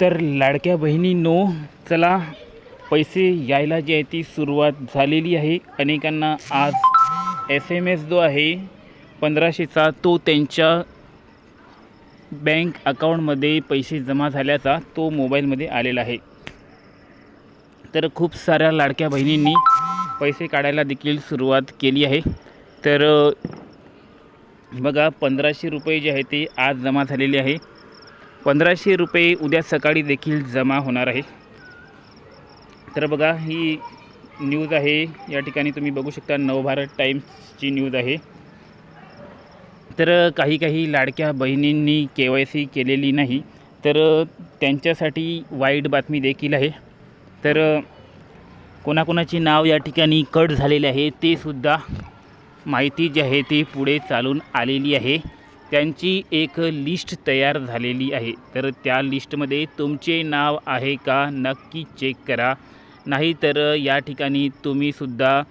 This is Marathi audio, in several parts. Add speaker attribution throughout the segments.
Speaker 1: तर लाडक्या बहिणींनो चला पैसे यायला जी आहे ती सुरुवात झालेली आहे. अनेकांना आज एस एम एस जो आहे पंधराशेचा तो त्यांच्या बँक अकाउंटमध्ये पैसे जमा झाल्याचा तो मोबाईलमध्ये आलेला आहे. तर खूप साऱ्या लाडक्या बहिणींनी पैसे काढायला देखील सुरुवात केली आहे. तर बघा पंधराशे रुपये जे आहे ते आज जमा झालेले आहे. पंधराशे रुपये उद्या सकाळी देखील जमा होणार आहे. तर बघा ही न्यूज आहे. या ठिकाणी तुम्ही बघू शकता नवभारत टाईम्सची न्यूज आहे. तर काही काही लाडक्या बहिणींनी के वाय सी केलेली नाही तर त्यांच्यासाठी वाईट बातमी देखील आहे. तर कोणाकोणाची नाव या ठिकाणी कट झालेले आहे ते सुद्धा माहिती जी आहे ती पुढे चालून आलेली आहे. त्यांची एक लिस्ट तयार झालेली आहे. तर त्या लिस्टमध्ये तुमचे नाव आहे का नक्की चेक करा. नाही तर या ठिकाणी तुम्हीसुद्धा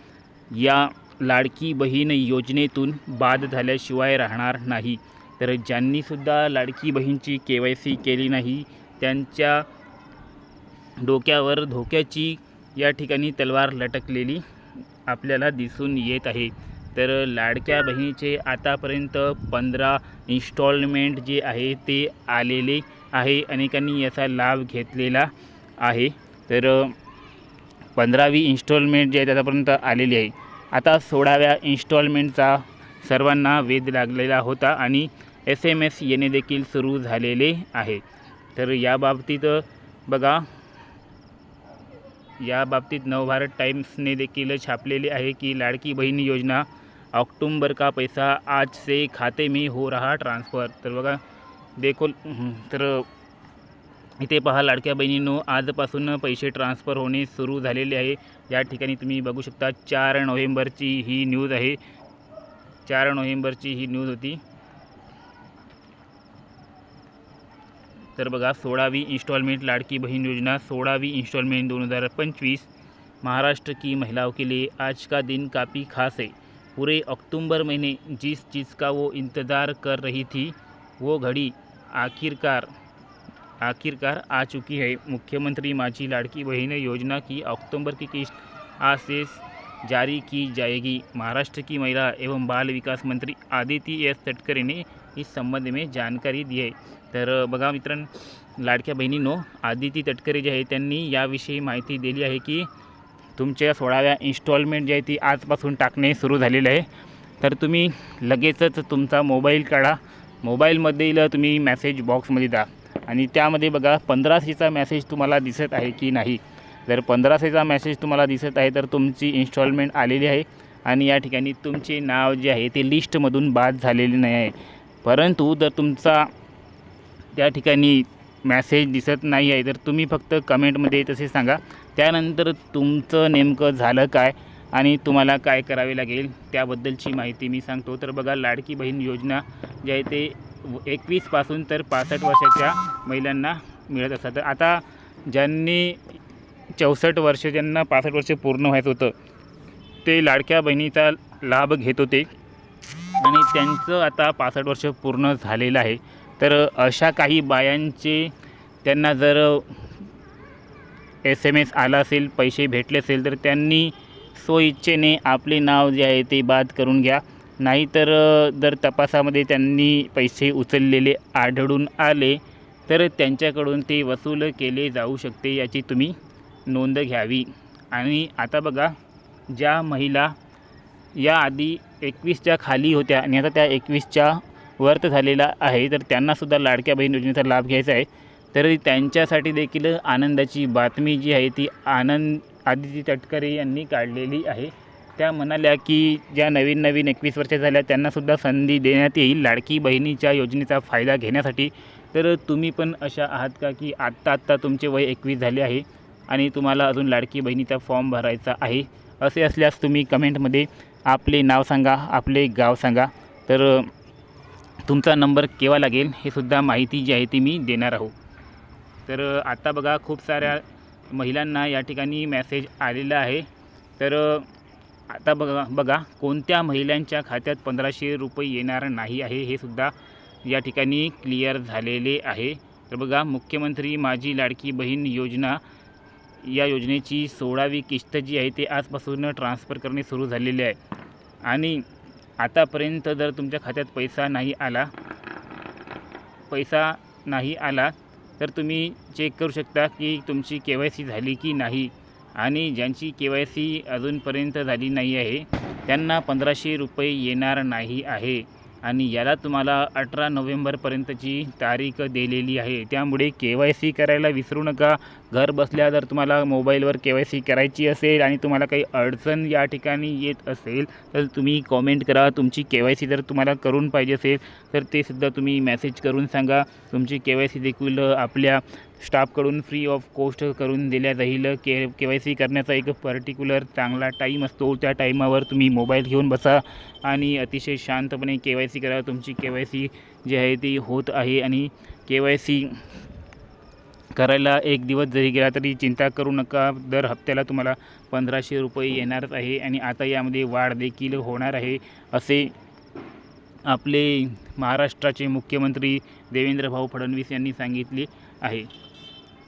Speaker 1: या लाडकी बहीण योजनेतून बाद झाल्याशिवाय राहणार नाही. तर ज्यांनीसुद्धा लाडकी बहीणची के वाय सी केली नाही त्यांच्या डोक्यावर धोक्याची या ठिकाणी तलवार लटकलेली आपल्याला दिसून येत आहे. तर लाडक्या बहिणीचे आतापर्यंत पंधरा इन्स्टॉलमेंट जे आहे ते आलेले आहे. अनेकांनी याचा लाभ घेतलेला आहे. तर पंधरावी इन्स्टॉलमेंट जे आहे त्याच्यापर्यंत आलेली आहे. आता सोळाव्या इन्स्टॉलमेंटचा सर्वांना वेध लागलेला होता आणि एस एम एस येणे देखील सुरू झालेले आहे. तर या बाबतीत बघा या बाबतीत नवभारत टाईम्सने देखील छापलेले आहे की लाड़की बहीण योजना अक्टूबर का पैसा आज से खाते में हो रहा ट्रान्सफर तर बघा देखो तर इथे पहा लाडक्या बहिणींनो आजपासून पैसे ट्रान्सफर होणे सुरू झालेले आहे. या ठिकाणी तुम्ही बघू शकता चार नोव्हेंबरची ही न्यूज आहे. चार नोव्हेंबरची ही न्यूज होती. तर बघा सोळावी इन्स्टॉलमेंट लाड़की बहीण योजना सोळावी इन्स्टॉलमेंट दोन हज़ार पंचवीस महाराष्ट्र की महिलाओं के लिए आज का दिन काफ़ी खास है पूरे अक्टूबर महीने जिस चीज़ का वो इंतज़ार कर रही थी, वो घड़ी आखिरकार आखिरकार आ चुकी है। मुख्यमंत्री माझी लाड़की बहन योजना की अक्टूबर की किस्त आज से जारी की जाएगी। महाराष्ट्र की महिला एवं बाल विकास मंत्री आदिती एस तटकरे ने इस संबंध में जानकारी दी आहे तर, बघा मित्रांनो, लाडक्या बहिणींनो आदिती तटकरे जे आहे त्यांनी याविषयी माहिती दिली आहे की तुमच्या सोळाव्या इन्स्टॉलमेंट जी आहे ती आजपासून टाकणे सुरू झालेलं आहे. तर तुम्ही लगेचच तुमचा मोबाईल काढा. मोबाईलमधील तुम्ही मॅसेज बॉक्समध्ये द्या आणि त्यामध्ये बघा पंधराशेचा मॅसेज तुम्हाला दिसत आहे की नाही. जर पंधराशेचा मॅसेज तुम्हाला दिसत आहे तर तुमची इन्स्टॉलमेंट आलेली आहे. आणि या ठिकाणी तुमचे नाव जे आहे ते लिस्टमधून बाद झालेले नाही आहे. परंतु जर तुमचा त्या ठिकाणी मॅसेज दिसत नाही आहे तर तुम्ही फक्त कमेंटमध्ये तसे सांगा. त्यानंतर तुमचं नेमकं झालं काय आणि तुम्हाला काय करावे लागेल त्याबद्दलची माहिती मी सांगतो. तर बघा लाडकी बहीण योजना जे आहे ते एकवीसपासून तर पासष्ट वर्षाच्या महिलांना मिळत असतात. तर आता ज्यांनी चौसष्ट वर्ष ज्यांना पासष्ट वर्ष पूर्ण व्हायचं होतं ते लाडक्या बहिणीचा लाभ घेत होते. आणि त्यांचं आता पासष्ट वर्ष पूर्ण झालेलं आहे. तर अशा काही बायांचे त्यांना जर एस एम एस आला असेल पैसे भेटले असेल तर त्यांनी स्वइच्छेने आपले नाव जे आहे ते बाद करून घ्या. नाहीतर जर तपासामध्ये त्यांनी पैसे उचललेले आढळून आले तर त्यांच्याकडून ते वसूल केले जाऊ शकते याची तुम्ही नोंद घ्यावी. आणि आता बघा ज्या महिला याआधी एकवीसच्या खाली होत्या आणि आता त्या एकवीसच्या वर्त झालेला आहे तर त्यांनासुद्धा लाडक्या बहीण योजनेचा लाभ घ्यायचा आहे. तर त्यांच्यासाठी देखील आनंदाची बातमी जी आहे ती आनंद आदिती तटकरे यांनी काढलेली आहे. त्या म्हणाल्या की ज्या नवीन नवीन एकवीस वर्ष झाल्या त्यांनासुद्धा संधी देण्यात येईल लाडकी बहिणीच्या योजनेचा फायदा घेण्यासाठी. तर तुम्ही पण अशा आहात का की आत्ता आत्ता तुमचे वय एकवीस झाले आहे आणि तुम्हाला अजून लाडकी बहिणीचा फॉर्म भरायचा आहे? असे असल्यास तुम्ही कमेंटमध्ये आपले नाव सांगा आपले गाव सांगा. तर तुमचा नंबर केव्हा लागेल हे सुद्धा माहिती जी आहे ती मी देणार आहो. तर आता बघा खूप साऱ्या महिलांना या ठिकाणी मॅसेज आलेला आहे. तर आता बघा बघा कोणत्या महिलांच्या खात्यात पंधराशे रुपये येणार नाही आहे हे सुद्धा या ठिकाणी क्लिअर झालेले आहे. तर बघा मुख्यमंत्री माझी लाडकी बहीण योजना या योजनेची सोळावी किस्त जी आहे ते आजपासून ट्रान्सफर करणे सुरू झालेले आहे. आणि आतापर्यंत जर तुमच्या खात्यात पैसा नाही आला पैसा नाही आला तर तुम्ही चेक करू शकता की तुमची के वाय सी झाली की नाही. आणि ज्यांची के वाय सी अजूनपर्यंत झाली नाही आहे त्यांना पंधराशे रुपये येणार नाही आहे. आणि याला तुम्हाला अठरा नोव्हेंबरपर्यंतची तारीख दिलेली आहे. त्यामुळे के वाय सी करायला विसरू नका. घर बसल्या जर तुम्हाला मोबाईलवर के वाय सी करायची असेल आणि तुम्हाला काही अडचण या ठिकाणी येत असेल तर तुम्ही कॉमेंट करा. तुमची के वाय सी जर तुम्हाला करून पाहिजे असेल तर ते सुद्धा तुम्ही मेसेज करून सांगा. तुमची के वाय सी देखील आपल्या स्टाफकडून फ्री ऑफ कॉस्ट करून दिल्या जाईल. के के वाय सी करण्याचा एक पर्टिक्युलर चांगला टाईम असतो. त्या टाईमावर तुम्ही मोबाईल घेऊन बसा आणि अतिशय शांतपणे के वाय सी करा. तुमची के वाय सी जी आहे ती होत आहे आणि के वाय सी करायला एक दिवस जरी गेला तरी चिंता करू नका. दर हप्त्याला तुम्हाला पंधराशे रुपये येणारच आहे आणि आता यामध्ये वाढ देखील होणार आहे असे आपले महाराष्ट्राचे मुख्यमंत्री देवेंद्र भाऊ फडणवीस यांनी सांगितले आहे.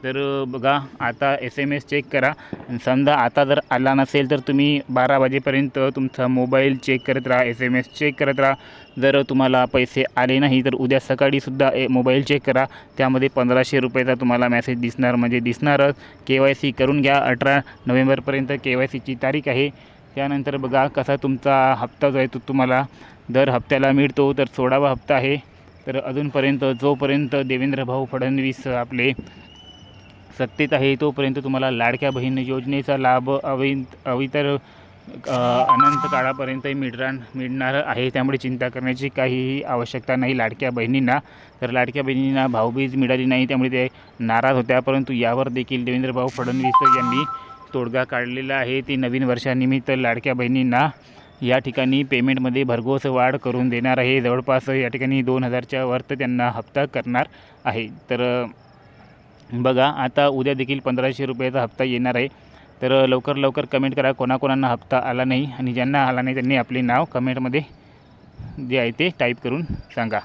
Speaker 1: तर बघा आता एस एम एस चेक करा. आणि समजा आता जर आला नसेल तर तुम्ही बारा वाजेपर्यंत तुमचा मोबाईल चेक करत राहा एस एम एस चेक करत राहा. जर तुम्हाला पैसे आले नाही तर उद्या सकाळीसुद्धा ए मोबाईल चेक करा. त्यामध्ये पंधराशे रुपयाचा तुम्हाला मेसेज दिसणार म्हणजे दिसणारच. के वाय सी करून घ्या अठरा नोव्हेंबरपर्यंत के वाय सीची तारीख आहे. त्यानंतर बघा कसा तुमचा हप्ता जो आहे तो तुम्हाला दर हप्त्याला मिळतो. तर सोळावा हप्ता आहे. तर अजूनपर्यंत जोपर्यंत देवेंद्र भाऊ फडणवीस आपले सत्तेत आहे तोपर्यंत तुम्हाला लाडक्या बहीण योजनेचा लाभ अवि अवितर अनंत काळापर्यंतही मिळणार मिळणार आहे. त्यामुळे चिंता करण्याची काहीही आवश्यकता नाही लाडक्या बहिणींना. तर लाडक्या बहिणींना भाऊबीज मिळाली नाही त्यामुळे ते नाराज होत्या. परंतु यावर देखील देवेंद्रभाऊ फडणवीस यांनी तोडगा काढलेला आहे. ते नवीन वर्षानिमित्त लाडक्या बहिणींना या ठिकाणी पेमेंटमध्ये भरघोस वाढ करून देणार आहे. जवळपास या ठिकाणी दोन हजारच्या वर त्यांना हप्ता करणार आहे. तर बघा आता उद्या देखील पंधराशे रुपयाचा हप्ता येणार आहे. तर लवकर लवकर कमेंट करा कोणाकोणांना हप्ता आला नाही आणि ज्यांना आला नाही त्यांनी आपले नाव कमेंटमध्ये जे आहे ते टाईप करून सांगा.